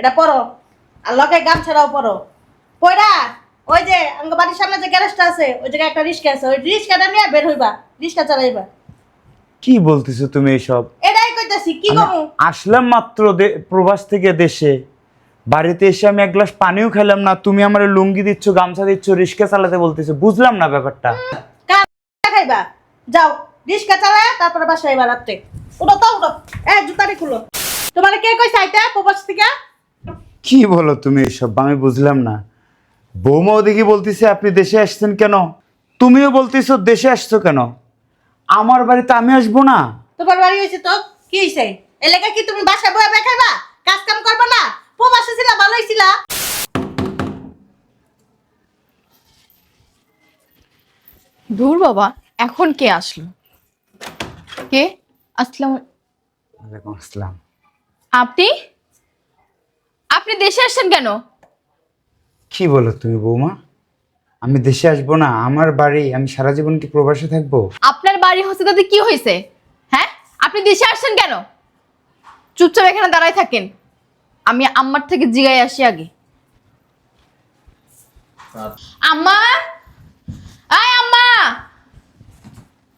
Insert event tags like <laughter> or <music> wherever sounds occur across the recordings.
এটা পরো আর লগে গামছাড়াও পরো পয়রা ওই যে আঙ্গ বাড়ির সামনে যে গ্যারেজটা আছে ওই জায়গায় একটা রিক্সা আছে। ওই রিক্সাটা নিয়ে বের হইবা রিক্সা চালাইবা। কি বলতেছো তুমি এসব? এটাই কইতাছি কি করব আসলাম মাত্র প্রবাস থেকে দেশে। বাড়িতে এসে আমি এক গ্লাস পানিও খেলাম না। তুমি আমার লুঙ্গি দিচ্ছ গামছা দিচ্ছ রিক্সা চালাতে বলতেছো। বুঝলাম না ব্যাপারটা। খাইবা? যাও রিক্সা চালা তারপরে বাসায় এবার রাত্রে। উঠো তো উঠো। এ জুতারি খুলো। তোমার কে কইছে আইতা প্রবাস থেকে? কি বলো তুমি এসব? আমি বুঝলাম না। বৌমাও দেখি বলতেছে আপনি দেশে আসছেন কেন? তুমিও বলতেছো দেশে আসছো কেন? আমার বাড়িতে আমি আসব না। তোমার বাড়ি হয়েছে তো? কি হয়েছে? এলাকা কি তুমি বাসা বয়ে বয়ে খাইবা? কাজ কাম করবা না? প্রবাসে ছিলা ভালোই ছিলা। দূর বাবা এখন কে আসলো? কে? আসসালাম ওয়ালাইকুম আসসালাম। আপনি? আপনি দেশে আসছেন কেন? কি বলো তুমি বৌমা? আমি দেশে আসব না আমার বাড়ি আমি সারা জীবন কি প্রবাসে থাকব? আপনার বাড়ি হচ্ছে তাতে কি হয়েছে? হ্যাঁ? আপনি দেশে আসছেন কেন? চুপচাপ এখানে দাঁড়ায় থাকেন। আমি আম্মার থেকে জিগাই আসি আগে। আম্মা! আয় আম্মা!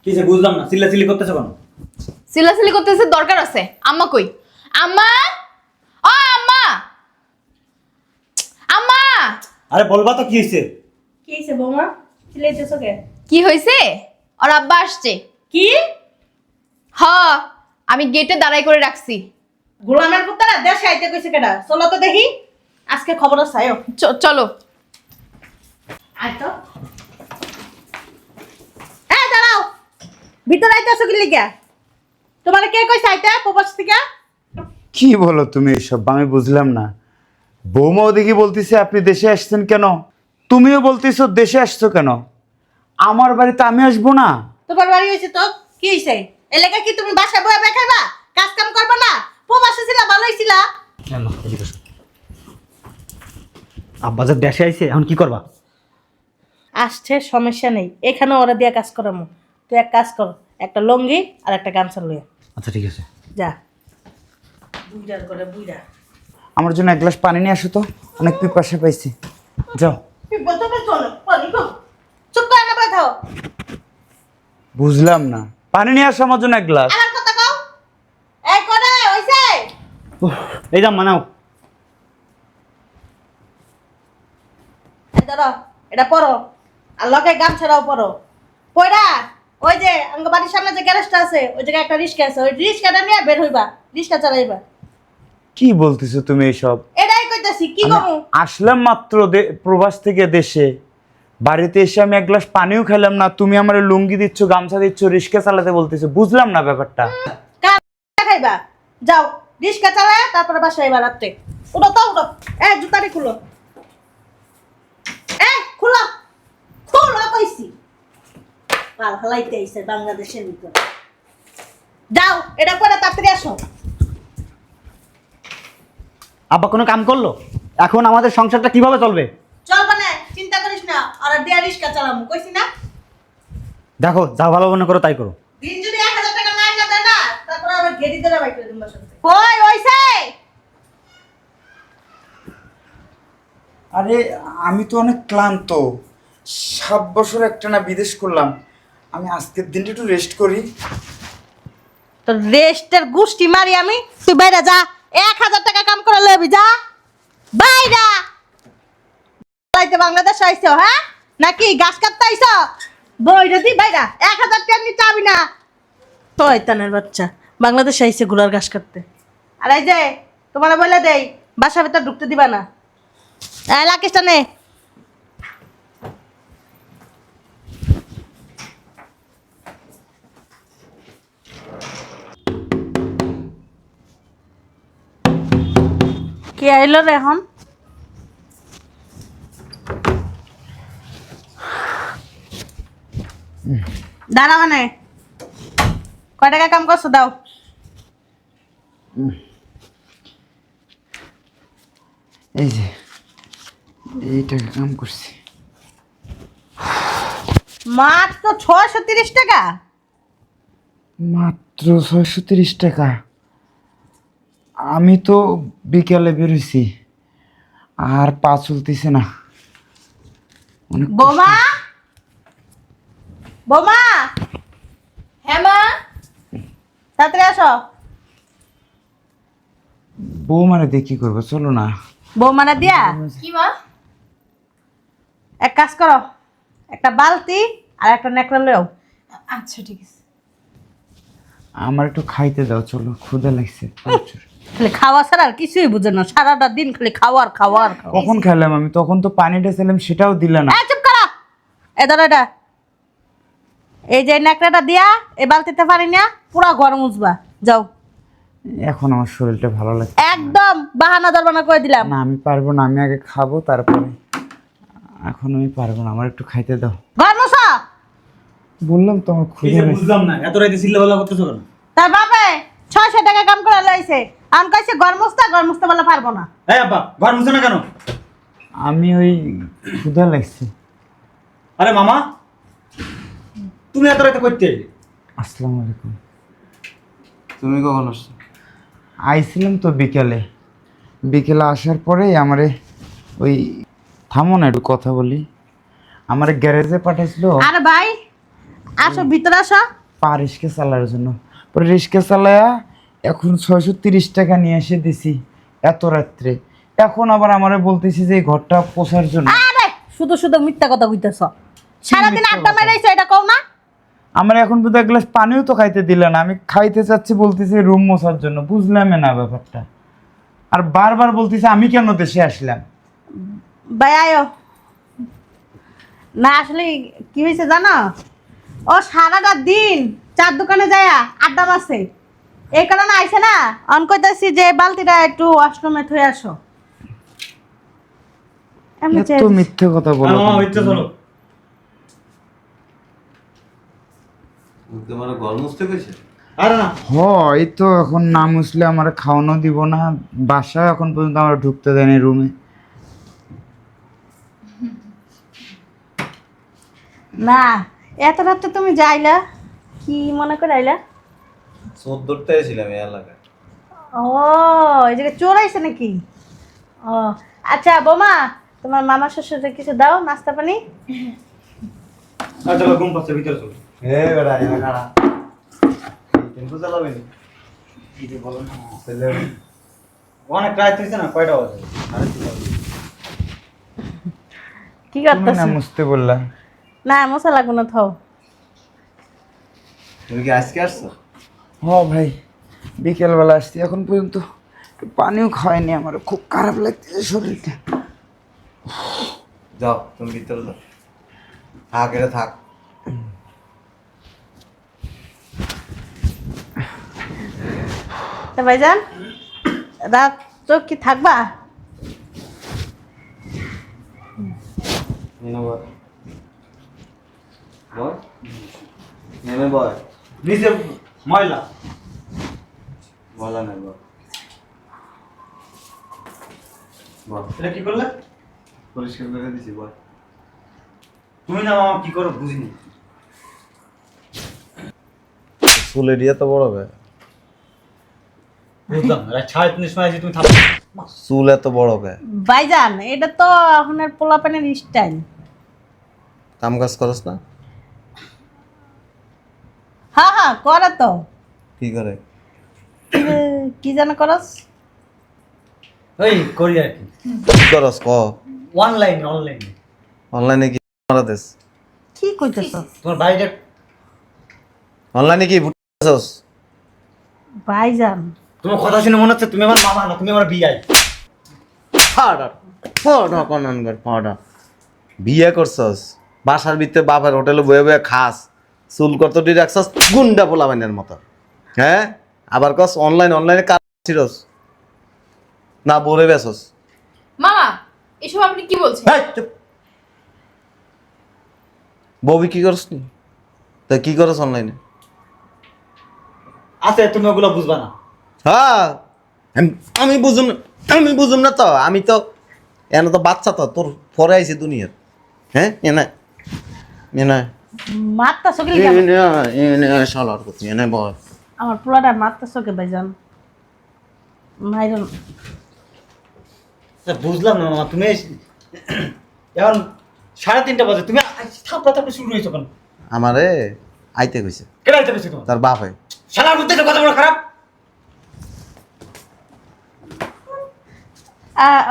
কিসে বুঝলাম না চিল্লা চিল্লি করতেছে কেন? সিলাসিলি করতেছে দরকার আছে। আম্মা কই? আম্মা ও আম্মা আম্মা আরে বলবা তো কি হয়েছে কি হয়েছে বৌমা? চিলাইতেছো কে? কি হয়েছে ওর আব্বা আসছে। কি? হ আমি গেটে দাঁড়াই করে রাখছি। গোলামের পুত্রা দেশে আইতে কইছে কেডা? চলো তো দেখি। আজকে খবর আছে চ- চলো। আয় তো। এ দাঁড়াও। ভিতরে আইতেছো কি লিগা? তোমার কে কইছে আইতে? প্রবাস থেকে? কি বলো তুমি এসব? আমি বুঝলাম না। বৌমাও দেখি বলতেছে আপনি দেশে আসছেন কেন? তুমিও বলতেছো দেশে আসছো কেন? আমার বাড়িতে আমি আসব না। তোমার বাড়ি হয়েছে তো? কি হয়েছে? এলাকা কি তুমি বাসায় বয়ে বয়ে খাইবা? কাজ কাম করবা না? প্রবাসে ছিলা ভালোই ছিলা। আব্বা যে দেশে আইছে এখন কি করবা? আসছে সমস্যা নেই। এখানে ওরা দিয়ে কাজ করামো। তুই এক কাজ কর একটা লঙ্গি আর একটা গামছা লইয়া। আচ্ছা ঠিক আছে। যা। বুইড়ার করে বুইড়া। আমার জন্য এক গ্লাস পানি নিয়ে আসো তো। অনেক পিপাসা পাইছি। যাও। বুঝলাম না। পানি নিয়ে আসো আমার জন্য এক গ্লাস। এই যাম মানাও এটা পরো। আর লগে গামছাড়াও পরো। পয়রা ওই যে বাড়ির সামনে যে গ্যারেজটা আছে ওই জায়গায় একটা রিক্সা আছে। ওই রিক্সাটা নিয়ে বের হইবা। রিক্সা চালাইবা। কি বলতেছো তুমি এসব? এটাই কইতাছি কি আসলাম মাত্র প্রবাস থেকে দেশে। বাড়িতে এসে আমি এক গ্লাস পানিও খেলাম না তুমি আমার লুঙ্গি দিচ্ছ গামছা দিচ্ছ রিক্সা চালাতে বলতেছো বুঝলাম না ব্যাপারটা। খাইবা? যাও রিক্সা চালায় তারপরে বাসায় এবার রাত্রে। উঠো তো উঠো। এ জুতারি খুলো। এ খুলো। খুলো কইছি। পাল হালাইতে আইছে বাংলাদেশের ভিতরে। যাও এটা করে তাড়াতাড়ি আসো। আব্বা কোনো কাম করল? এখন আমাদের সংসারটা কীভাবে চলবে? চলবে না চিন্তা করিস না আর দিয়া রিক্সা চালামু কইছি না? দেখো যা ভালো মনে করো তাই করো। দিন যদি এক হাজার টাকা না না দেয় না তারপরে আবার গেড়ি ধরে বাইক করে দিন কই ওইছে আরে আমি তো অনেক ক্লান্ত। সাত বছর একটা না বিদেশ করলাম। আমি আজকের দিনটা একটু রেস্ট করি। তো রেস্টের গুষ্টি মারি আমি তুই বাইরে যা। এক হাজার টাকা কাম করে লবি যা। বাইরা। বাংলাদেশ আইছো হ্যাঁ? নাকি গাছ কাটতে আইছো বইটা দি, বাইরা। এক হাজার টাকা নিতে চাবি না। শয়তানের বাচ্চা, বাংলাদেশ আইছে গুলার ঘাস কাটতে। আর এই যে, তোমার বলে দেই, বাসা ভেতর ঢুকতে দিবা না। এই কে আইলো রে এখন? দাঁড়া মানে। কয় টাকা কাম করছ দাও। এই যে এই টাকা কাম করছি। মাত্র ছয়শো তিরিশ টাকা? মাত্র ছয়শো তিরিশ টাকা। আমি তো বিকেলে বেরোইছি আর পা চলতেছে না। অনেক কষ্ট। বোমা? বোমা? হ্যাঁ মা? তাড়াতাড়ি আসো। বউ মানে দিয়ে কি করব? চলো না। বৌমারা দিয়া? কি মা? এক কাজ করো একটা বালতি আর একটা নেকড়া লও আচ্ছা ঠিক আছে। আমার একটু খাইতে দাও চলো ক্ষুদা লাগছে প্রচুর। খালি খাওয়া ছাড়া আর কিছুই বুঝে না। সারাটা দিন খালি খাওয়ার খাওয়ার খাওয়া কখন খেলাম আমি? তখন তো পানিটা ছিলাম সেটাও দিলে না। এই চুপ করো। এ এটা। এই যে নেকড়াটা দিয়া এই বালতিতে পারি না পুরা ঘর মুছবা। যাও। এখন আমার শরীরটা ভালো লাগছে একদম বাহানা দরবানা করে দিলাম। না আমি পারব না আমি আগে খাব তারপরে। এখন আমি পারব না আমার একটু খাইতে দাও। ঘর মুছো। বললাম তো আমার লাগছে বুঝলাম না এত রাইতে চিল্লাপাল্লা করতেছো কেন? তার বাপে ছয়শো টাকা কাম করে লইছে। কইছে মুছতে ঘর মুছতে বলে পারব না। এই আব্বা ঘর মুছে না কেন? আমি ওই ক্ষুদা লাগছে। আরে মামা তুমি এত রাইতে করতে আসসালামু আলাইকুম। তুমি কখন আসছো? আইছিলাম তো বিকেলে। বিকেলে আসার পরে আমারে ওই থামো না একটু কথা বলি। আমার গ্যারেজে পাঠাইছিল। আরে ভাই আসো ভিতরে আসো। পা রিস্কে চালার জন্য। পরে রিস্কে চালায়া এখন ছয়শো তিরিশ টাকা নিয়ে এসে দিছি এত রাত্রে। এখন আবার আমারে বলতেছি যে এই ঘরটা পোষার জন্য। আরে শুধু শুধু মিথ্যা কথা কইতেছ। সারাদিন আড্ডা? মেরাইছো এটা কও না। আমার এখন পর্যন্ত এক গ্লাস পানিও তো খাইতে দিলে না। আমি খাইতে চাচ্ছি বলতেছি রুম মোছার জন্য। বুঝলামই না ব্যাপারটা। আর বারবার বলতেছি আমি কেন দেশে আসলাম? ভাই আয়ো। না আসলে কি হয়েছে জানো? ও সারাটা দিন চার দোকানে যায় আড্ডা মারছে। এই কারণে আইছে না? অন কইতাছি যে বালতিটা একটু ওয়াশরুমে আসো। এমনি মিথ্যে কথা বলো মামা তুমি। চলো। তোমার ঘর মুছতে কইছে? আরে না। হয় তো এখন না আমার খাওয়ানো দিব না। বাসা এখন পর্যন্ত আমার ঢুকতে দেয়নি রুমে। না এত রাতে তুমি যাইলা? কি মনে করে আইলা? চোর ধরতে এসেছিলাম এই এলাকায়। ও এই জায়গায় চোর আইছে নাকি? ও আচ্ছা বোমা তোমার মামা শ্বশুরে কিছু দাও নাস্তা পানি? ঘুম পাচ্ছে ভিতরে চলো। এ বেড়া এ টেম্পু চালাবে নি। ছেলে। অনেক রাত হয়েছে না কয়টা বাজে? কি না করতেছ মুছতে বললা। না মশা লাগবো না থাও। তুমি কি আজকে আসছো? হ ভাই বিকেলবেলা আসছি। এখন পর্যন্ত পানিও খাওয়ায়নি আমার খুব খারাপ লাগতেছে শরীরটা। যাও তুমি ভিতরে যাও। থাক এটা থাক। তা ভাইজান রাত তো কি থাকবা? নেমে বয় বয় নেমে বয় নিচে ময়লা। বলা নেই বয় এটা কি করলে? পরিষ্কার করে দিছি বয় তুমি না মামা কি করো বুঝিনি। ইয়ে তো বড় ভাই। বুঝলাম রাত সাড়ে তিনের সময় তুমি থাকো চুল এত বড় ভাইজান এটা তো এখন পোলাপানের স্টাইল কাম কাজ করস না? হ্যাঁ হ্যাঁ করে তো। কি করে? কি- কি যেন করস? ওই করি আর কি। কি করস ক? অনলাইনে অনলাইনে অনলাইনে কি মারা দেস কি কইতেছ তোমার বাড়িটা অনলাইনে কি ভুটছস ভাইজান। তোমার কথা শুনে মনে হচ্ছে তুমি আমার মামা না তুমি আমার বিয়াই ফাটা ফাটা কনানগর ফাটা বিয়ে করছস? বাসার ভিতরে বাপের হোটেলে বয়ে বয়ে খাস। চুল কত ডি রাখছস গুন্ডা পোলাবাইনের মতো। হ্যাঁ? আবার কস অনলাইন অনলাইনে কাজ ছিরস না বলে বেসস মামা এসব আপনি কি বলছেন? ববি কি করস নি? তা কি করস অনলাইনে আছে তুমি ওগুলো বুঝবা না। হ্যাঁ আমি- আমি বুঝুম না আমি বুঝুম না তো আমি তো এনে তো বাচ্চা তো তোর পরে আইছি দুনিয়ার। হ্যাঁ এনে এনে। মারতা চকিল এনে এনে শালার কথা এনে বয় আমার পোলাটা চকে ভাইজান মাইরন তা বুঝলাম না মামা তুমি এখন সাড়ে তিনটা বাজে তুমি থাপড়া থাপড়া শুরু হয়েছো কেন আমারে আইতে কইছে। কেটে আইতে তোমার? তার বাপ হয়। শালার মধ্যে কথা বড় খারাপ। আ-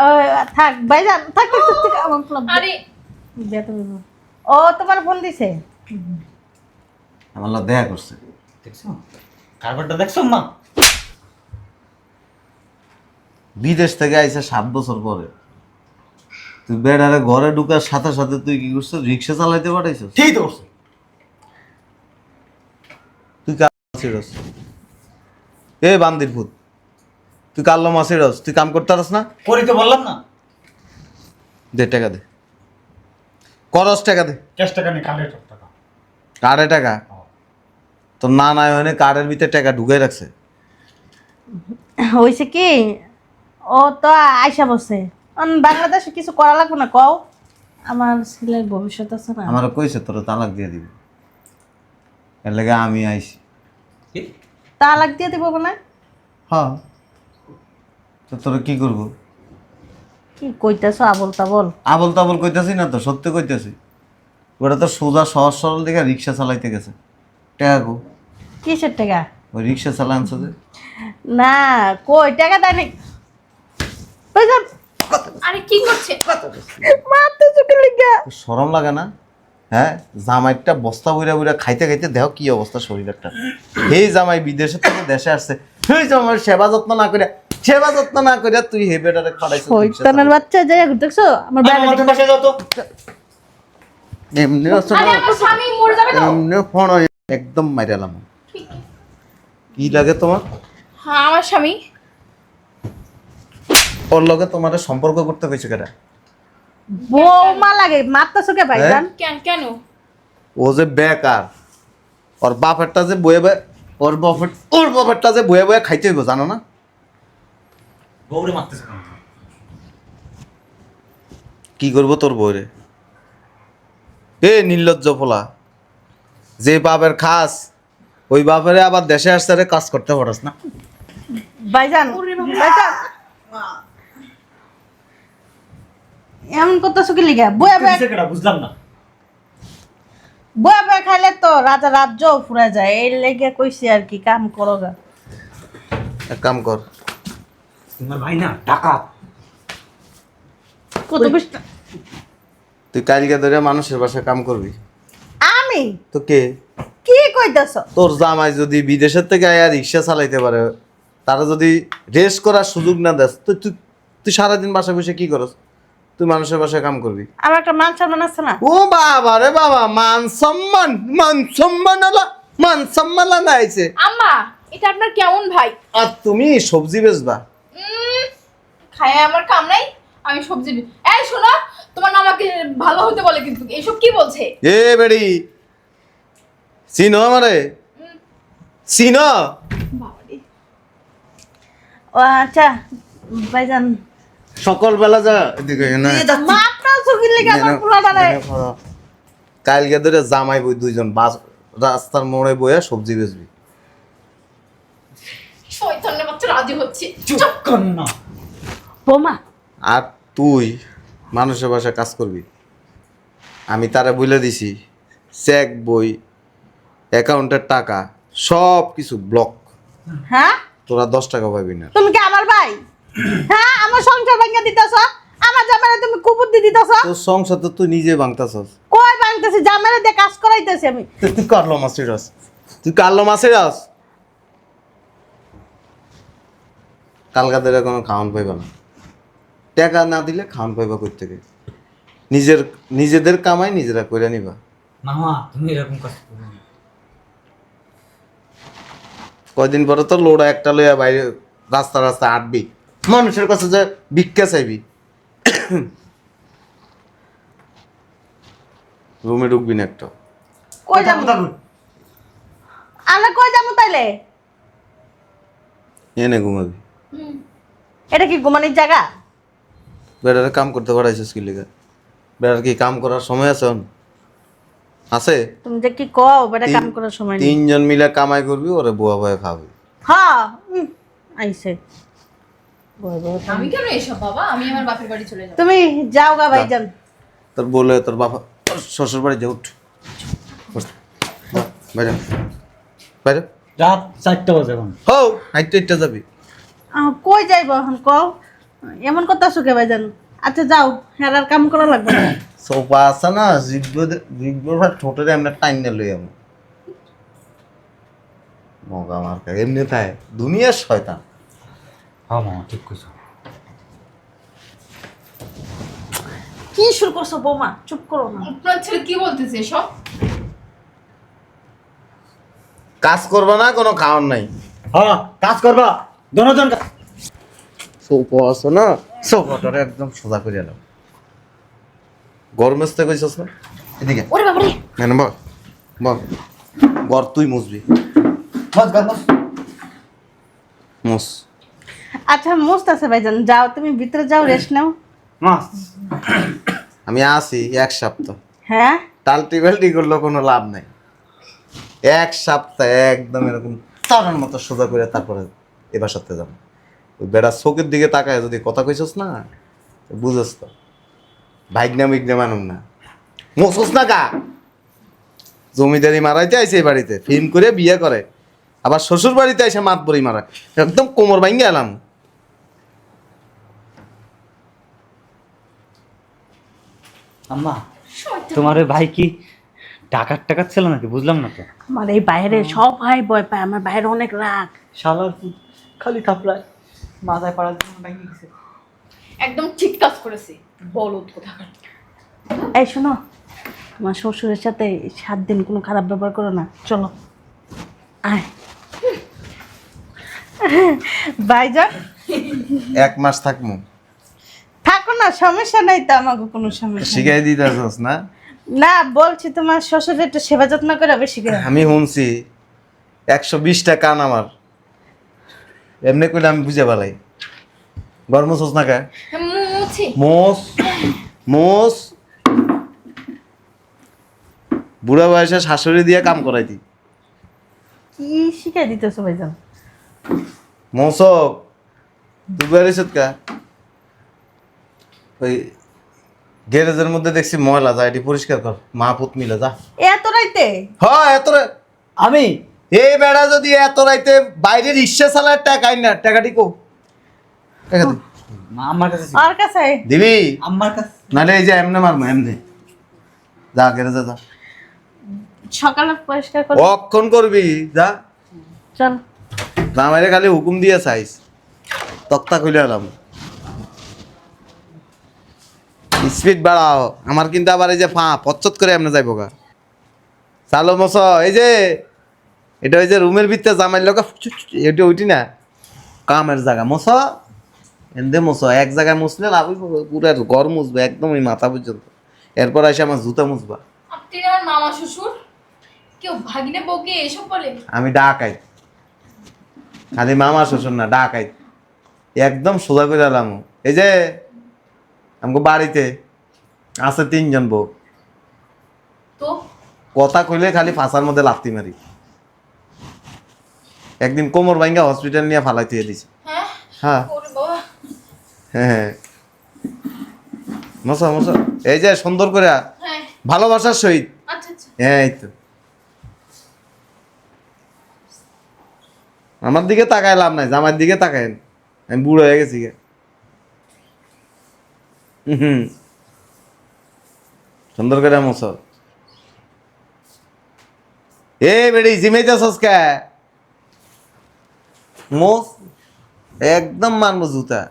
থাক ভাইজান থাক থাক থাক, আমার আরে। ও তোমার ফোন দিছে? আমার দেখা করছে। দেখছ? কারবারটা দেখছ মা? বিদেশ থেকে আইছে সাত বছর পরে। তুই বেড়ারে ঘরে ঢুকার সাথে সাথে তুই কি করছিস রিক্সা চালাইতে পাঠাইছিস? ঠিক তো তুই কাল মাসিরস এ বান্দির ভূত তুই কাল্লো মাসিরস তুই কাম করতে পারস না? করি তো বললাম না। দে টাকা দে। করস টাকা দে। ক্যাশ টাকা নেই কালের টাকা কার্ডে টাকা? তো না না হয় কার্ডের ভিতরে টাকা ঢুকাই রাখছে। হয়েছে কি? ও তো আইসা বসে। অন বাংলাদেশে কিছু করা লাগবে না কও। আমার ছেলের ভবিষ্যৎ আছে না। আমার কইছে তোর তালাক দিয়ে দিবি। এর লেগে আমি আইছি তালাক দিয়ে দিব না হ্যাঁ। তো তোর কি করব? কি কইতেছো আবল তাবল আবল তাবল কইতাছি না তো সত্যি কইতাছি। ওটা তো সোজা সহজ সরল দিকে রিক্সা চালাইতে গেছে। টাকা কো? কিসের টাকা? ওই রিক্সা চালা আনছে যে। না কই টাকা আরে কি করছে? মারতে চোখে লিগা। শরম লাগে না? হ্যাঁ জামাইটা বস্তা বইরা বইরা খাইতে খাইতে দেহ কি অবস্থা শরীরটা এই জামাই বিদেশে থেকে দেশে আসছে। জামাই সেবা যত্ন না করে সেবা যত্ন না করে তুই হে বেটারে খাড়াইছিস শয়তানের বাচ্চা যাই দেখছ? আমার আমার বাইরে যাও তো। চালায়। এমনি আছে আরে না, আমার স্বামী মরে যাবে তো। এমনি ফোন একদম মাইরালাম কি লাগে তোমার? হ্যাঁ আমার স্বামী। ওর লগে তোমার সম্পর্ক করতে কেটা বৌমা লাগে ভাইজান কেন কেন? ও যে বেকার ওর বাপেরটা যে বয়ে বয়ে ওর বাপের ওর বাপেরটা যে বয়ে বয়ে খাইতে হইব জানো না? বউরে মারতেছে কি করব তোর বউরে? এ নির্লজ্জ ফোলা যে বাপের খাস ওই বাপেরে আবার দেশে আসতে রে কাজ করতে পারস না। ভাইজান ভাইজান। এমন করতেছো কি লিগা? বয়া বয়া বুঝলাম না। বয়া বয়া খাইলে তো রাজা রাজ্য ফুরা যায়। এই লেগে কইছি আর কি কাম করো গা। এক কাম কর। তোমার ভাই না টাকা কত বেশি তুই কালকে ধরে মানুষের বাসায় কাম করবি। আমি? তো কে কি কইতেছ? তোর জামাই যদি বিদেশের থেকে আয়া রিক্সা চালাইতে পারে তারা যদি রেস্ট করার সুযোগ না দেস তো তুই তুই সারাদিন বাসায় বসে কি করস? তুই মানুষের বাসায় কাম করবি। আমার একটা মান সম্মান আছে না? ও বাবা রে বাবা মান সম্মান মান সম্মান আলা মান সম্মান আলা আইছে আম্মা এটা আপনার কেমন ভাই? আর তুমি সবজি বেচবা? খায় আমার কাম নাই আমি সবজি এই শোনো না ভালো হতে বলে কিন্তু এইসব কি বলছে? এ বেড়ি চিনো আমারে চিনো ও আচ্ছা ভাইজান। সকাল বেলা যা এদিকে না লিগা আমার পোলাটারে। কালকে ধরে জামাই বই দুইজন বাস রাস্তার মোড়ে বইয়া সবজি বেচবি। শয়তানের বাচ্চা রাজি হচ্ছে। চুপ কর না। বোমা। আর তুই মানুষের বাসায় কাজ করবি? আমি তারা বলে দিছি চেক বই অ্যাকাউন্টের টাকা সব কিছু ব্লক হ্যাঁ? তোরা দশ টাকা পাবি না। তুমি কি আমার ভাই? হ্যাঁ আমার সংসার ভাঙা দিতেছ? আমার জামাইরে তুমি কুকুর দি দিতেছ? তোর সংসার তো তুই নিজে ভাঙতাছস। কই ভাঙতেছি? জামাইরে দিয়ে কাজ করাইতেছি আমি। তুই কারলো মাছের রস তুই কারলো মাছের রস কালকাদের কোনো খাওয়ান পাইবা না। টাকা না দিলে খাওয়ান পাইবা কই থেকে? নিজের নিজেদের কামাই নিজেরা করে নিবা। মামা তুমি এরকম কাজ করো না। কয়দিন পরে তো লোড়া একটা লইয়া বাইরে রাস্তা রাস্তা আটবি। মানুষের কাছে যে ভিক্ষা চাইবি। রুমে ঢুকবি না একটা। কই যাব? কথা কই। আমরা কই যাব তাইলে? এনে ঘুমাবি। এটা কি ঘুমানির জায়গা? বেড়ারে কাম করতে পারাইছিস কি লিগা? বেড়ার কি কাম করার সময় আছে? আছে? তুমি যে কি কও বেটা কাম করার সময় নেই। তিনজন মিলে কামাই করবি ওরে বুয়া বয়ে খাবি। হ্যাঁ আইছে। আমি কেন এসব বাবা? আমি আমার বাপের বাড়ি চলে যাব। তুমি যাও গা ভাইজান। তোর বলে তোর বাবা তোর শ্বশুর বাড়ি যা উঠ। বাইরে বাইরে রাত চারটা বাজে এখন। হো হাইটে হাইটে যাবি। আহ, কই যাইব এখন কও? এমন কথা সুখে ভাইজান? আচ্ছা যাও হ্যাঁ আর কাম করা লাগবে না। <coughs> সোফা আছে না জিগব জিগব ঠোঁটের এমনি টাইন না লই আমি মগা মার্কা এমনি তাই দুনিয়ার শয়তান। হ্যাঁ মামা ঠিক কইছো। কি শুরু করছ বৌমা? চুপ করো না। আপনার ছেলে কি বলতেছে সব কাজ করবা না কোনো খাওয়ার নাই। হ্যাঁ কাজ করবা। দনোজন কাজ সোফা আছে না? সোফাটারে একদম সোজা করে এলাম গরম আসতে কইছস না? এদিকে। ওরে বাবারে। না বল। বল। তুই মুসবি মুস আচ্ছা মস্ত আছে ভাইজান। যাও তুমি ভিতরে যাও রেস্ট নাও। মাস। আমি আসি এক সপ্তাহ। হ্যাঁ? টাল্টি বাল্টি করলেও কোনো লাভ নাই। এক সপ্তাহ একদম এরকম চারার মতো সোজা করে তারপরে এবার সাথে যাব। বেড়া চোখের দিকে তাকায় যদি কথা কইছস না বুঝস তো। ভাইগনা মিগনা মানুষ না। মোসস না কা জমিদারি মারাইতে আইছে এই বাড়িতে ফিল্ম করে বিয়ে করে। আবার শ্বশুর বাড়িতে এসে মাত বড়ি মারা একদম কোমর ভাঙ্গে এলাম। আম্মা তোমার ওই ভাই কি টাকার টাকার ছিল নাকি? বুঝলাম না তো। আমার এই বাইরে সব ভাই ভয় পায় আমার বাইরে অনেক রাগ। শালার কি খালি থাপড়ায়। মাথায় পাড়ার জন্য ভেঙে গেছে। একদম ঠিক কাজ করেছে। বলদ কোথাকার এই শোনো তোমার শ্বশুরের সাথে সাত দিন কোনো খারাপ ব্যবহার করো না। চলো। আয়। ভাইজান। এক মাস থাকমু। থাকো না সমস্যা নাই তো আমাকে কোনো সমস্যা। শিখাই দিতেছস না? না বলছি তোমার শ্বশুরের একটু সেবা যত্ন করে বেশি করে। আমি শুনছি একশো বিশটা কান আমার। এমনি করলে আমি বুঝে পালাই। গরম সোস না কে? মুছি। মোস মোস বুড়া বয়সে শাশুড়ি দিয়ে কাম করাইতি। কি শিখাই দিতেছো ভাইজান? মৌসক তুই বেরিয়েছত কা? ওই গ্যারেজের মধ্যে দেখছি ময়লা যা এটি পরিষ্কার কর। মা পুত মিলে যা। এত রাইতে? হ্যাঁ এত আমি? এই বেড়া যদি এত রাইতে বাইরে রিক্সা চালার টাকাই না টাকাটি কো। টাকা দে। আমার কাছে আর কাছে? দিবি? আমার কাছে নাহলে এই যে এমনে মারবো এমনি। যা যা। সকালে পরিষ্কার করে। অক্ষণ করবি যা। চল। জামাইরে খালি হুকুম দিয়ে চাইস। তক্তা খুলে এলাম স্পিড বাড়াও। আমার কিন্তু আবার এই যে ফা পচ্চত করে এমনি যাইব গা চালো মশ এই যে এটা ওই যে রুমের ভিতরে জামাইর লোক এটা ওইটি না? কামের জায়গা মশ এনদে মশ এক জায়গায় মুছলে লাভ পুরো ঘর মুছবে একদম ওই মাথা পর্যন্ত। এরপর এসে আমার জুতা মুছবা। মামা শ্বশুর? কেউ ভাগিনে বউকে এসব বলে? আমি ডাকাই। খালি মামা শ্বশুর না ডাকাই। একদম সোজা করে এলাম। এই যে আমাকে বাড়িতে আছে তিনজন বউ। তো? কথা কইলে খালি ফাঁসার মধ্যে লাত্তি মারি। একদিন কোমর ভাঙ্গা হসপিটাল নিয়ে ফালাই দিয়ে দিছে হ্যাঁ? হ্যাঁ। ওরে হ্যাঁ মশা মশা। এই যে সুন্দর করে হ্যাঁ। ভালোবাসার সহিত। আচ্ছা আচ্ছা। হ্যাঁ এই তো। আমার দিকে তাকায় লাভ নাই জামার দিকে তাকায়েন আমি বুড়ো হয়ে গেছি হুম সুন্দর করে মশো। এ বেড়ি জিমেইতেছস কে মোস একদম মানবো জুতা